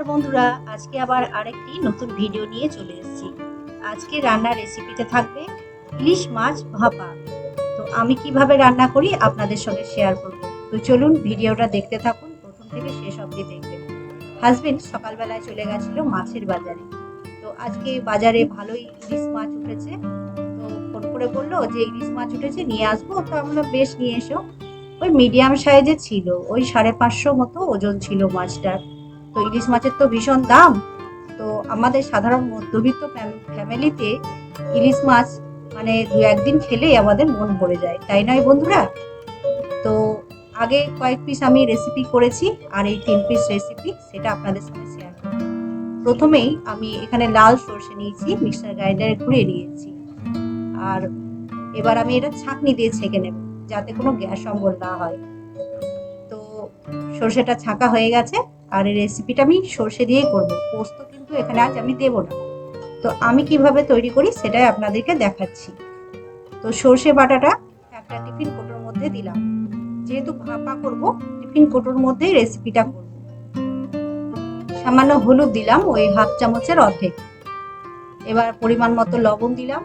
নমস্কার বন্ধুরা, আজকে আবার আরেকটি নতুন ভিডিও নিয়ে চলে এসেছি। আজকে রান্নার রেসিপিতে থাকবে ইলিশ মাছ ভাপা। তো আমি কীভাবে রান্না করি আপনাদের সঙ্গে শেয়ার করব। তো চলুন ভিডিওটা দেখতে থাকুন, প্রথম থেকে শেষ অবধি দেখবেন। হাজবেন্ড সকালবেলায় চলে গেছিল মাছের বাজারে। তো আজকে বাজারে ভালোই ইলিশ মাছ উঠেছে। তো ফোন করে বলল যে, ইলিশ মাছ উঠেছে, নিয়ে আসব? তো আমরা বেশ, নিয়ে এসো। ওই মিডিয়াম সাইজে ছিল, ওই সাড়ে পাঁচশো মতো ওজন ছিল মাছটার। তো ইলিশ মাছের তো ভীষণ দাম। তো আমাদের সাধারণ মধ্যবিত্ত ফ্যাম- ফ্যামিলিতে ইলিশ মাছ মানে দু একদিন খেলেই আমাদের মন ভরে যায়, তাই নয় বন্ধুরা? তো আগে কয়েক পিস আমি রেসিপি করেছি, আর এই তিন পিস রেসিপি সেটা আপনাদের সঙ্গে শেয়ার করব। প্রথমেই আমি এখানে লাল সর্ষে নিয়েছি মিক্সার গ্রাইন্ডারে ঘুরিয়ে নিয়েছি। আর এবার আমি এটা ছাঁকনি দিয়ে ছেঁকে নেব, যাতে কোনো গ্যাস অম্বল না হয়। সর্ষেটা ছাঁকা হয়ে গেছে, আর এই রেসিপিটা আমি সর্ষে দিয়েই করব। পোস্ত কিন্তু এখানে আজ আমি দেব না। তো আমি কীভাবে তৈরি করি সেটাই আপনাদেরকে দেখাচ্ছি। তো সর্ষে বাটাটা একটা টিফিন কোটোর মধ্যে দিলাম। যেহেতু ভাপা করব, টিফিন কোটোর মধ্যেই রেসিপিটা করব। সামান্য হলুদ দিলাম, ওই হাফ চামচের অর্ধেক। এবার পরিমাণ মতো লবণ দিলাম।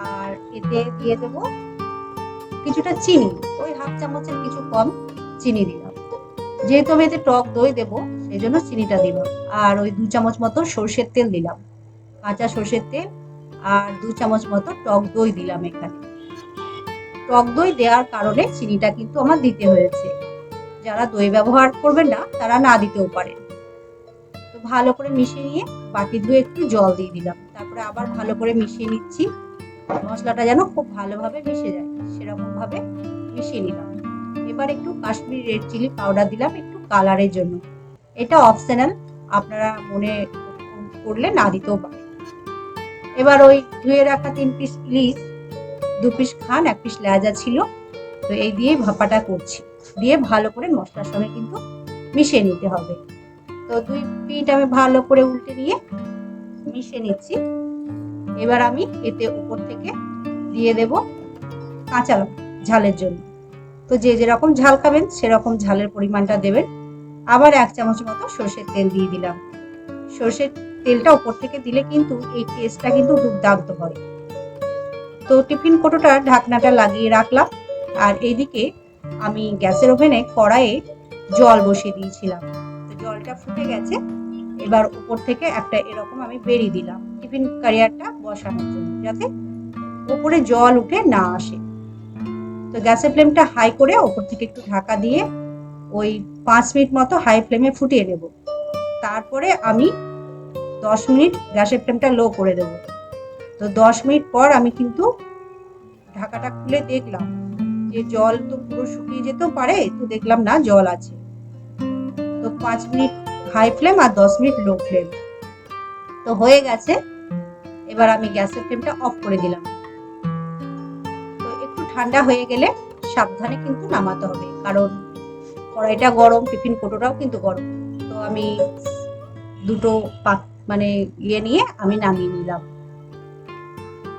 আর এতে দিয়ে দেবো কিছুটা চিনি, ওই হাফ চামচের কিছু কম। চিনি দিলাম। যেহেতু আমি এতে টক দই দেবো, সেই জন্য চিনিটা দিলাম। আর ওই দু চামচ মতো সর্ষের তেল দিলাম। কাঁচা সর্ষের তেল আর দু চামচ মতো টক দই দিলাম এখানে। টক দই দেওয়ার কারণে চিনিটা কিন্তু আমার দিতে হয়েছে। যারা দই ব্যবহার করবেন না, তারা না দিতেও পারেন। তো ভালো করে মিশিয়ে নিয়ে বাকি ধুয়ে একটু জল দিয়ে দিলাম। তারপরে আবার ভালো করে মিশিয়ে নিচ্ছি। মশলাটা যেন খুব ভালোভাবে মিশে যায় সেরকম ভাবে মিশিয়ে নিলাম। এবার একটু কাশ্মীরি রেড চিলি পাউডার দিলাম একটু কালারের জন্য। এটা অপশনাল আপনারা মনে করলে না দিতেও পারেন। এবার ওই ধুয়ে রাখা তিন পিস ইলিশ, দু পিস খান, এক পিস লেজা ছিল। তো এই দিয়েই ভাপাটা করছি। দিয়ে ভালো করে মশলার সঙ্গে কিন্তু মিশিয়ে নিতে হবে। তো দুই পিঠ আমি ভালো করে উল্টে নিয়ে মিশিয়ে নিচ্ছি। এবার আমি এতে উপর থেকে দিয়ে দেব কাঁচা ঝালের জন্য। তো যে যেরকম ঝাল খাবেন, সেরকম ঝালের পরিমাণটা দেবেন। আবার এক চামচ মতো সর্ষের তেল দিয়ে দিলাম। সর্ষের তেলটা উপর থেকে দিলে কিন্তু এই টেস্টটা কিন্তু দুর্দান্ত হয়। তো টিফিন কোটোটা ঢাকনাটা লাগিয়ে রাখলাম। আর এইদিকে আমি গ্যাসের ওভেনে কড়াইয়ে জল বসিয়ে দিয়েছিলাম। তো জলটা ফুটে গেছে। এবার উপর থেকে একটা এরকম আমি বেরিয়ে দিলাম। টিফিন ক্যারিয়ারটা বসানোর জন্য, যাতে উপরে জল উঠে না আসে। তো গ্যাসের ফ্লেমটা হাই করে ওপর থেকে একটু ঢাকা দিয়ে ওই পাঁচ মিনিট মতো হাই ফ্লেমে ফুটিয়ে নেব। তারপরে আমি দশ মিনিট গ্যাসের ফ্লেমটা লো করে দেব। তো দশ মিনিট পর আমি কিন্তু ঢাকাটা খুলে দেখলাম যে জল তো পুরো শুকিয়ে যেতেও পারে, তো দেখলাম না জল আছে। তো পাঁচ মিনিট হাই ফ্লেম আর দশ মিনিট লো ফ্লেম তো হয়ে গেছে। এবার আমি গ্যাসের ফ্লেমটা অফ করে দিলাম। ঠান্ডা হয়ে গেলে সাবধানে কিন্তু নামাতে হবে। কারণ কড়াইটা গরম, টিফিন কোটোটাও কিন্তু গরম। তো আমি দুটো পাক মানে ইয়ে নিয়ে আমি নামিয়ে নিলাম।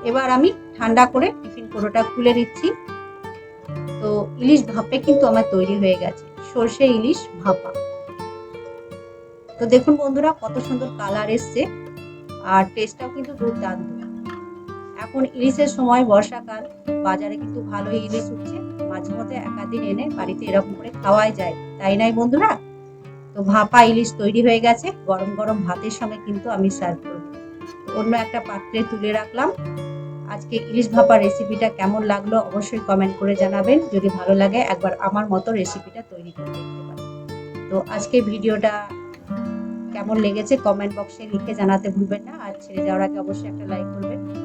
এবার আমি ঠান্ডা করে টিফিন কোটোটা খুলে নিচ্ছি। তো ইলিশ ভাপে কিন্তু আমার তৈরি হয়ে গেছে। সর্ষে ইলিশ ভাপা। তো দেখুন বন্ধুরা, কত সুন্দর কালার এসছে। আর টেস্টটাও কিন্তু দুর্দান্ত। এখন ইলিশের সময়, বর্ষাকাল। বাজারে কিন্তু ভালোই ইলিশ উঠছে। মাঝে মধ্যে একাদিন এনে বাড়িতে এরকম করে খাওয়াই যায়। তাই নাই বন্ধুরা? তো ভাপা ইলিশ তৈরি হয়ে গেছে। গরম গরম ভাতের সঙ্গে কিন্তু আমি সার্ভ করব। অন্য একটা পাত্রে তুলে রাখলাম। আজকে ইলিশ ভাপা রেসিপিটা কেমন লাগল অবশ্যই কমেন্ট করে জানাবেন। যদি ভালো লাগে, একবার আমার মতো রেসিপিটা তৈরি করে দেখতে পারেন। তো আজকে ভিডিওটা কেমন লেগেছে কমেন্ট বক্সে লিখে জানাতে ভুলবেন না। আর ছেড়ে যাওয়ার আগে অবশ্যই একটা লাইক করবেন।